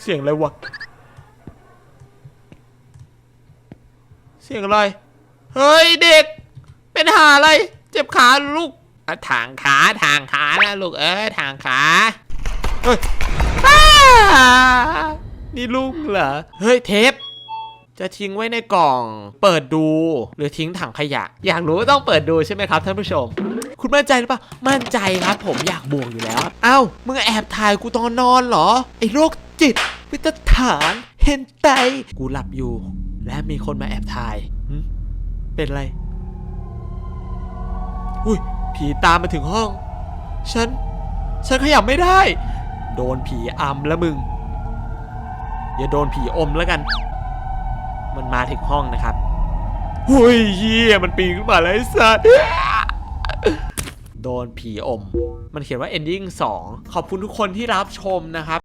เสียงอะไรวะ เสียงอะไร เฮ้ยเด็ก เป็นหาอะไร เจ็บขาเหรอลูกอะทางขาทางขานะลูกเอ้ยทางขา เฮ้ยอ้านี่ลูกเหรอ เฮ้ยเทป จะทิ้งไว้ในกล่อง เปิดดู หรือทิ้งถังขยะ อยากรู้ก็ต้องเปิดดูใช่ไหมครับท่านผู้ชม คุณมั่นใจหรือเปล่า มั่นใจครับผมอยากบวกอยู่แล้ว เอ้า มึงแอบถ่ายกูตอนนอนเหรอ ไอ้โรค จิต วิตฐาน เห็นใจกูหลับอยู่ และมีคนมาแอบถ่ายเป็นไร อุ้ย ผีตามมาถึงห้อง ฉัน ฉันขยับไม่ได้ โดนผีอำแล้วมึง อย่าโดนผีอมแล้วกัน มันมาถึงห้องนะครับหุยเฮียมันปีนขึ้นมาเลยไอ้สัสโดนผีอม มันเขียนว่า ending 2 ขอบคุณทุกคนที่รับชมนะครับ